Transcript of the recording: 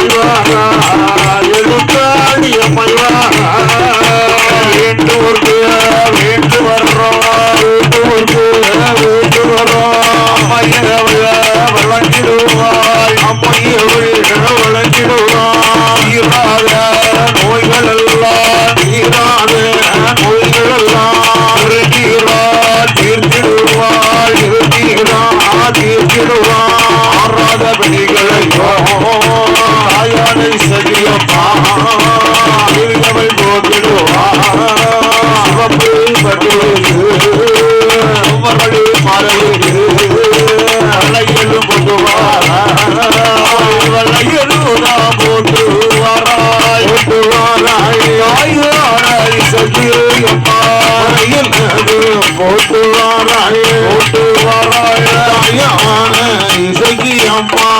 மயிலாக எழுத்தாடிய மயிலாக வேண்டு ஒரு வேண்டு வர்றோம் வேண்டு ஒரு வேண்டு வர்றோம் அம்மையவள வழங்கிடுவாய் அம்மையவள் வழங்கிடுவாய் ஈராத நோய்கள் போட்டுவாராய போட்டுவாராய இசைக்கு அம்மா